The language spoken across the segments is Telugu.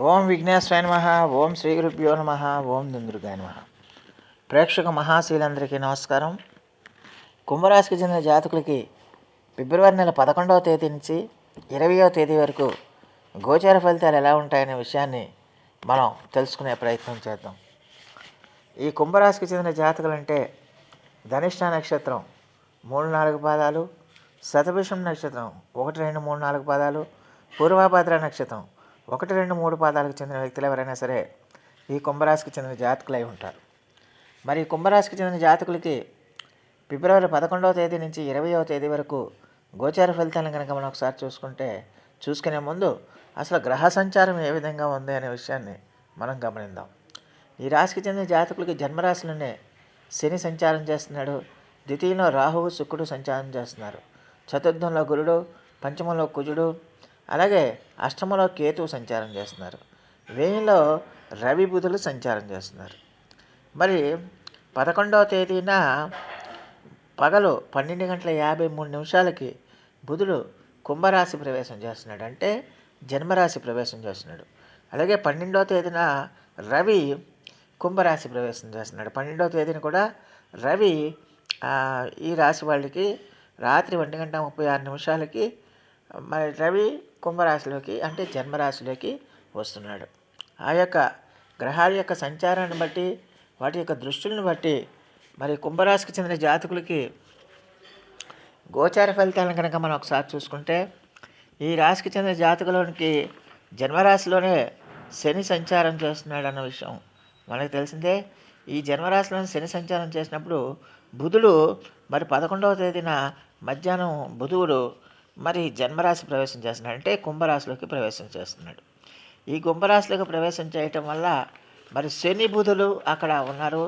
ఓం విఘ్నేశ్వరాయ నమ ఓం శ్రీ గురుభ్యో నమ ఓం దుందుర్గాయ నమ. ప్రేక్షక మహాశీలందరికీ నమస్కారం. కుంభరాశికి చెందిన జాతకులకి ఫిబ్రవరి నెల పదకొండవ తేదీ నుంచి ఇరవయో తేదీ వరకు గోచార ఫలితాలు ఎలా ఉంటాయనే విషయాన్ని మనం తెలుసుకునే ప్రయత్నం చేద్దాం. ఈ కుంభరాశికి చెందిన జాతకులు అంటే ధనిష్ట నక్షత్రం మూడు నాలుగు పాదాలు శతభిషం నక్షత్రం ఒకటి రెండు మూడు నాలుగు పాదాలు పూర్వభద్ర నక్షత్రం ఒకటి రెండు మూడు పాదాలకు చెందిన వ్యక్తులు ఎవరైనా సరే ఈ కుంభరాశికి చెందిన జాతకులై ఉంటారు. మరి కుంభరాశికి చెందిన జాతకులకి ఫిబ్రవరి పదకొండవ తేదీ నుంచి ఇరవయవ తేదీ వరకు గోచార ఫలితాలను కనుక మనం ఒకసారి చూసుకుంటే చూసుకునే ముందు అసలు గ్రహ సంచారం ఏ విధంగా ఉంది అనే విషయాన్ని మనం గమనిద్దాం. ఈ రాశికి చెందిన జాతకులకి జన్మరాశిలోనే శని సంచారం చేస్తున్నాడు ద్వితీయంలో రాహువు శుక్రుడు సంచారం చేస్తున్నారు. చతుర్థంలో గురుడు పంచమంలో కుజుడు అలాగే అష్టమలో కేతువు సంచారం చేస్తున్నారు. వేయంలో రవి బుధులు సంచారం చేస్తున్నారు. మరి పదకొండవ తేదీన పగలు పన్నెండు గంటల యాభై మూడు నిమిషాలకి బుధుడు కుంభరాశి ప్రవేశం చేస్తున్నాడు. అంటే జన్మరాశి ప్రవేశం చేస్తున్నాడు. అలాగే పన్నెండవ తేదీన రవి కుంభరాశి ప్రవేశం చేస్తున్నాడు. పన్నెండవ తేదీన కూడా రవి ఈ రాశి వాళ్ళకి రాత్రి ఒంటి గంట ముప్పై ఆరు నిమిషాలకి మరి రవి కుంభరాశిలోకి అంటే జన్మరాశిలోకి వస్తున్నాడు. ఆ యొక్క గ్రహాల యొక్క సంచారాన్ని బట్టి వాటి యొక్క దృష్టిని బట్టి మరి కుంభరాశికి చెందిన జాతకులకి గోచార ఫలితాలను కనుక మనం ఒకసారి చూసుకుంటే ఈ రాశికి చెందిన జాతకులోనికి జన్మరాశిలోనే శని సంచారం చేస్తున్నాడు అన్న విషయం మనకు తెలిసిందే. ఈ జన్మరాశిలోని శని సంచారం చేసినప్పుడు బుధుడు మరి పదకొండవ తేదీన మధ్యాహ్నం బుధువుడు మరి జన్మరాశి ప్రవేశం చేస్తున్నాడు అంటే కుంభరాశిలోకి ప్రవేశం చేస్తున్నాడు. ఈ కుంభరాశిలోకి ప్రవేశం చేయటం వల్ల మరి శని బుధులు అక్కడ ఉన్నారు.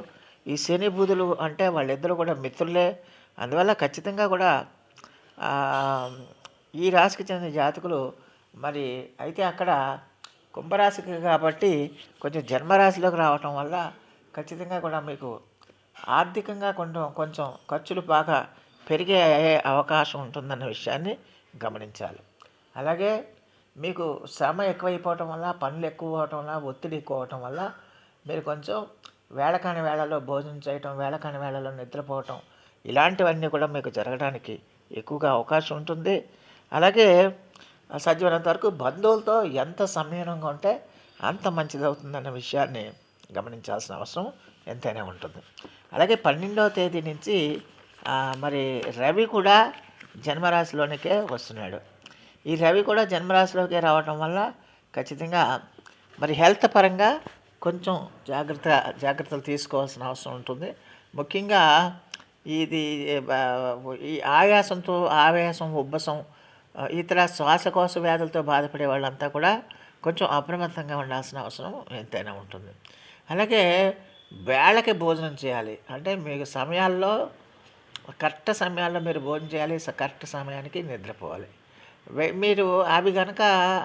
ఈ శని బుధులు అంటే వాళ్ళిద్దరూ కూడా మిత్రులే. అందువల్ల ఖచ్చితంగా కూడా ఈ రాశికి చెందిన జాతకులు మరి అయితే అక్కడ కుంభరాశికి కాబట్టి కొంచెం జన్మరాశిలోకి రావటం వల్ల ఖచ్చితంగా కూడా మీకు ఆర్థికంగా కొంచెం కొంచెం ఖర్చులు బాగా పెరిగే అవకాశం ఉంటుందన్న విషయాన్ని గమనించాలి. అలాగే మీకు శ్రమ ఎక్కువైపోవటం వల్ల పనులు ఎక్కువ అవటం వల్ల ఒత్తిడి ఎక్కువ అవటం వల్ల మీరు కొంచెం వేళకాని వేళలో భోజనం చేయటం వేళకాని వేళలో నిద్రపోవటం ఇలాంటివన్నీ కూడా మీకు జరగడానికి ఎక్కువగా అవకాశం ఉంటుంది. అలాగే సాధ్యమైనంత వరకు బంధువులతో ఎంత సమయంగా ఉంటే అంత మంచిది అవుతుందన్న విషయాన్ని గమనించాల్సిన అవసరం ఎంతైనా ఉంటుంది. అలాగే పన్నెండవ తేదీ నుంచి మరి రవి కూడా జన్మరాశిలోనికే వస్తున్నాడు. ఈ రవి కూడా జన్మరాశిలోకి రావటం వల్ల ఖచ్చితంగా మరి హెల్త్ పరంగా కొంచెం జాగ్రత్త జాగ్రత్తలు తీసుకోవాల్సిన అవసరం ఉంటుంది. ముఖ్యంగా ఇది ఈ ఆయాసంతో ఆవేశం ఉబ్బసం ఇతర శ్వాసకోశ వ్యాధులతో బాధపడే వాళ్ళంతా కూడా కొంచెం అప్రమత్తంగా ఉండాల్సిన అవసరం ఎంతైనా ఉంటుంది. అలాగే వేళకి భోజనం చేయాలి. అంటే మీకు సమయాల్లో కరెక్ట్ సమయాల్లో మీరు భోజనం చేయాలి స- కరెక్ట్ సమయానికి నిద్రపోవాలి. మీరు అవి కనుక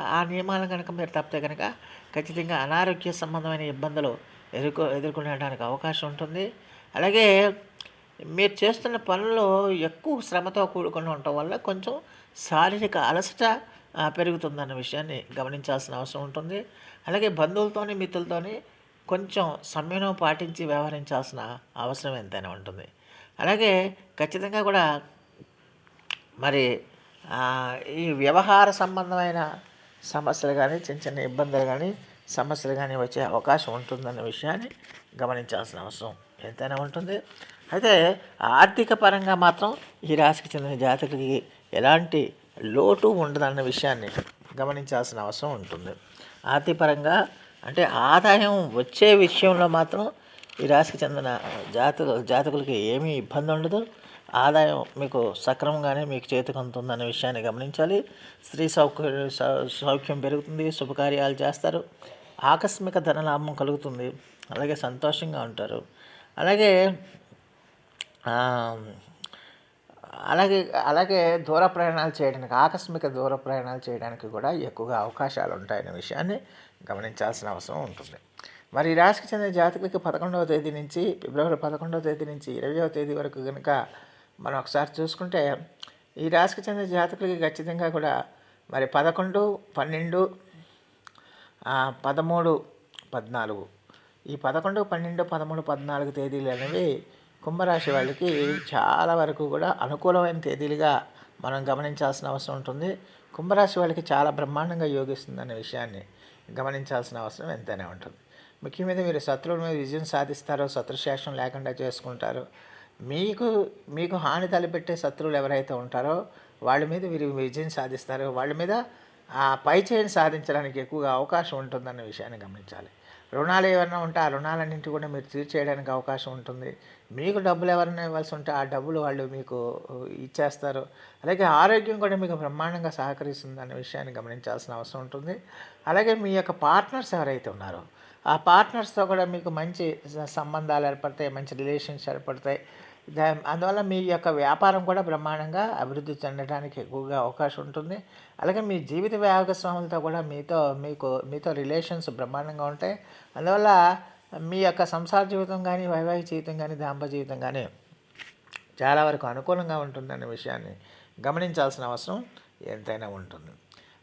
ఆ నియమాలు కనుక మీరు తప్పితే కనుక ఖచ్చితంగా అనారోగ్య సంబంధమైన ఇబ్బందులు ఎదుర్కొ ఎదుర్కొనేడానికి అవకాశం ఉంటుంది. అలాగే మీరు చేస్తున్న పనులు ఎక్కువ శ్రమతో కూడుకుని ఉండటం వల్ల కొంచెం శారీరక అలసట పెరుగుతుందన్న విషయాన్ని గమనించాల్సిన అవసరం ఉంటుంది. అలాగే బంధువులతోని మిత్రులతోని కొంచెం సమయం పాటించి వ్యవహరించాల్సిన అవసరం ఎంతైనా ఉంటుంది. అలాగే ఖచ్చితంగా కూడా మరి ఈ వ్యవహార సంబంధమైన సమస్యలు కానీ చిన్న చిన్న ఇబ్బందులు కానీ సమస్యలు కానీ వచ్చే అవకాశం ఉంటుందన్న విషయాన్ని గమనించాల్సిన అవసరం ఎంతైనా ఉంటుంది. అయితే ఆర్థిక పరంగా మాత్రం ఈ రాశికి చెందిన జాతకులకి ఎలాంటి లోటు ఉండదన్న విషయాన్ని గమనించాల్సిన అవసరం ఉంటుంది. ఆర్థిక పరంగా అంటే ఆదాయం వచ్చే విషయంలో మాత్రం ఈ రాశికి చెందిన జాతకు జాతకులకి ఏమీ ఇబ్బంది ఉండదు. ఆదాయం మీకు సక్రమంగానే మీకు చేతికి అందుతుందనే విషయాన్ని గమనించాలి. స్త్రీ సౌకర్య సౌ- సౌఖ్యం పెరుగుతుంది శుభకార్యాలు చేస్తారు. ఆకస్మిక ధనలాభం కలుగుతుంది. అలాగే సంతోషంగా ఉంటారు. అలాగే అలాగే అలాగే దూర ప్రయాణాలు చేయడానికి ఆకస్మిక దూర ప్రయాణాలు చేయడానికి కూడా ఎక్కువగా అవకాశాలు ఉంటాయనే విషయాన్ని గమనించాల్సిన అవసరం ఉంటుంది. మరి రాశికి చెందిన జాతకులకి పదకొండవ తేదీ నుంచి ఫిబ్రవరి పదకొండవ తేదీ నుంచి ఇరవయవ తేదీ వరకు కనుక మనం ఒకసారి చూసుకుంటే ఈ రాశికి చెందిన జాతకులకి ఖచ్చితంగా కూడా మరి పదకొండు పన్నెండు పదమూడు పద్నాలుగు. ఈ పదకొండు పన్నెండు పదమూడు పద్నాలుగు తేదీలు అనేవి కుంభరాశి వాళ్ళకి చాలా వరకు కూడా అనుకూలమైన తేదీలుగా మనం గమనించాల్సిన అవసరం ఉంటుంది. కుంభరాశి వాళ్ళకి చాలా బ్రహ్మాండంగా యోగిస్తుందనే విషయాన్ని గమనించాల్సిన అవసరం ఎంతైనా ఉంటుంది. ముఖ్యమైన మీరు శత్రువుల మీద విజయం సాధిస్తారో శత్రుశేషం లేకుండా చేసుకుంటారు మీకు మీకు హాని తలపెట్టే శత్రువులు ఎవరైతే ఉంటారో వాళ్ళ మీద మీరు విజయం సాధిస్తారు వాళ్ళ మీద ఆ పై చేయని సాధించడానికి ఎక్కువగా అవకాశం ఉంటుందన్న విషయాన్ని గమనించాలి. రుణాలు ఏమైనా ఉంటే ఆ రుణాలన్నింటి కూడా మీరు తీర్చేయడానికి అవకాశం ఉంటుంది. మీకు డబ్బులు ఎవరైనా ఇవ్వాల్సి ఉంటే ఆ డబ్బులు వాళ్ళు మీకు ఇచ్చేస్తారు. అలాగే ఆరోగ్యం కూడా మీకు బ్రహ్మాండంగా సహకరిస్తుంది అనే విషయాన్ని గమనించాల్సిన అవసరం ఉంటుంది. అలాగే మీ యొక్క పార్ట్నర్స్ ఎవరైతే ఉన్నారో ఆ పార్ట్నర్స్తో కూడా మీకు మంచి సంబంధాలు ఏర్పడతాయి మంచి రిలేషన్స్ ఏర్పడతాయి. దా అందువల్ల మీ యొక్క వ్యాపారం కూడా బ్రహ్మాండంగా అభివృద్ధి చెందడానికి ఎక్కువగా అవకాశం ఉంటుంది. అలాగే మీ జీవిత భాగస్వాములతో కూడా మీతో మీకు మీతో రిలేషన్స్ బ్రహ్మాండంగా ఉంటాయి. అందువల్ల మీ యొక్క సంసార జీవితం కానీ వైవాహిక జీవితం కానీ దాంపత్య జీవితం కానీ చాలా వరకు అనుకూలంగా ఉంటుందనే విషయాన్ని గమనించాల్సిన అవసరం ఎంతైనా ఉంటుంది.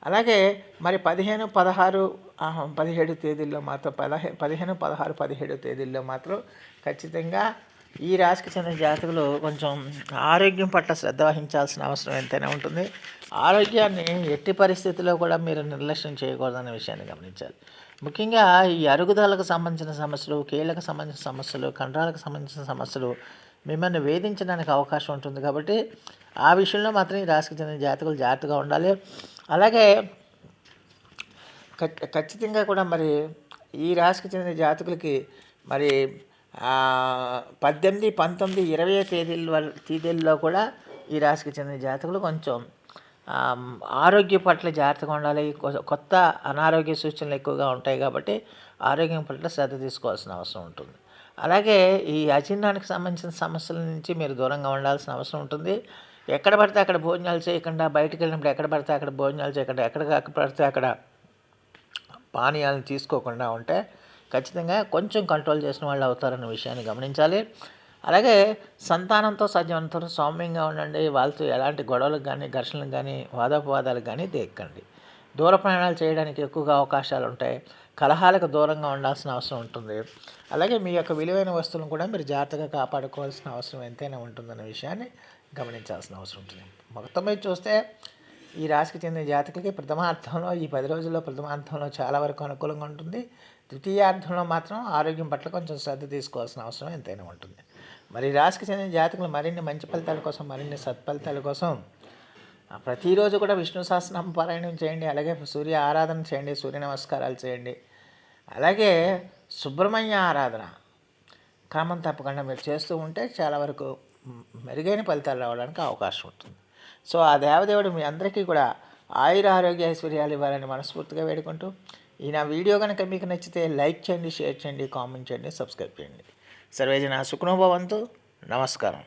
అలాగే మరి పదిహేను పదహారు పదిహేడు తేదీల్లో మాత్రం పదహే పదిహేను పదహారు పదిహేడు తేదీల్లో మాత్రం ఖచ్చితంగా ఈ రాశికి చెందిన జాతకులు కొంచెం ఆరోగ్యం పట్ల శ్రద్ధ వహించాల్సిన అవసరం ఎంతైనా ఉంటుంది. ఆరోగ్యాన్ని ఎట్టి పరిస్థితుల్లో కూడా మీరు నిర్లక్ష్యం చేయకూడదనే విషయాన్ని గమనించాలి. ముఖ్యంగా ఈ అరుగుదలకు సంబంధించిన సమస్యలు కీళ్ళకు సంబంధించిన సమస్యలు కండరాలకు సంబంధించిన సమస్యలు మిమ్మల్ని వేధించడానికి అవకాశం ఉంటుంది కాబట్టి ఆ విషయంలో మాత్రం ఈ రాశికి చెందిన జాతకులు జాగ్రత్తగా ఉండాలి. అలాగే ఖచ్చితంగా కూడా మరి ఈ రాశికి చెందిన జాతకులకి మరి పద్దెనిమిది పంతొమ్మిది ఇరవై తేదీల వర తేదీల్లో కూడా ఈ రాశికి చెందిన జాతకులు కొంచెం ఆరోగ్య పట్ల జాగ్రత్తగా ఉండాలి. కొత్త అనారోగ్య సూచనలు ఎక్కువగా ఉంటాయి కాబట్టి ఆరోగ్యం పట్ల శ్రద్ధ తీసుకోవాల్సిన అవసరం ఉంటుంది. అలాగే ఈ అజీర్ణానికి సంబంధించిన సమస్యల నుంచి మీరు దూరంగా ఉండాల్సిన అవసరం ఉంటుంది. ఎక్కడ పడితే అక్కడ భోజనాలు చేయకుండా బయటికి వెళ్ళినప్పుడు ఎక్కడ పడితే అక్కడ భోజనాలు చేయకుండా ఎక్కడ పడితే అక్కడ పానీయాలను తీసుకోకుండా ఉంటే ఖచ్చితంగా కొంచెం కంట్రోల్ చేసిన వాళ్ళు అవుతారన్న విషయాన్ని గమనించాలి. అలాగే సంతానంతో సజ్జనంతో సౌమ్యంగా ఉండండి. వాళ్ళతో ఎలాంటి గొడవలకు కానీ ఘర్షణలకు కానీ వాదోపవాదాలకు కానీ దేక్కండి. దూర ప్రయాణాలు చేయడానికి ఎక్కువగా అవకాశాలు ఉంటాయి కలహాలకు దూరంగా ఉండాల్సిన అవసరం ఉంటుంది. అలాగే మీ యొక్క విలువైన వస్తువులను కూడా మీరు జాగ్రత్తగా కాపాడుకోవాల్సిన అవసరం ఎంతైనా ఉంటుందన్న విషయాన్ని గమనించాల్సిన అవసరం ఉంటుంది. మొత్తం మీద చూస్తే ఈ రాశికి చెందిన జాతకులకి ప్రథమార్థంలో ఈ పది రోజుల్లో ప్రథమార్థంలో చాలా వరకు అనుకూలంగా ఉంటుంది. ద్వితీయార్థంలో మాత్రం ఆరోగ్యం పట్ల కొంచెం శ్రద్ధ తీసుకోవాల్సిన అవసరం ఎంతైనా ఉంటుంది. మరి రాశికి చెందిన జాతకులు మరిన్ని మంచి ఫలితాల కోసం మరిన్ని సత్ఫలితాల కోసం ప్రతిరోజు కూడా విష్ణు సహస్రనామ పారాయణం చేయండి. అలాగే సూర్య ఆరాధన చేయండి సూర్య నమస్కారాలు చేయండి. అలాగే సుబ్రహ్మణ్య ఆరాధన. క్రమం తప్పకుండా మీరు చేస్తూ ఉంటే చాలా వరకు మెరుగైన ఫలితాలు రావడానికి అవకాశం ఉంటుంది. సో ఆ దేవదేవుడు మీ అందరికీ కూడా ఆయుర ఆరోగ్య ఐశ్వర్యాలు ఇవ్వాలని మనస్ఫూర్తిగా వేడుకుంటూ ఈ నా వీడియో కనుక మీకు నచ్చితే లైక్ చేయండి షేర్ చేయండి కామెంట్ చేయండి సబ్స్క్రైబ్ చేయండి. సర్వేజన సుఖనోభవంతు. నమస్కారం.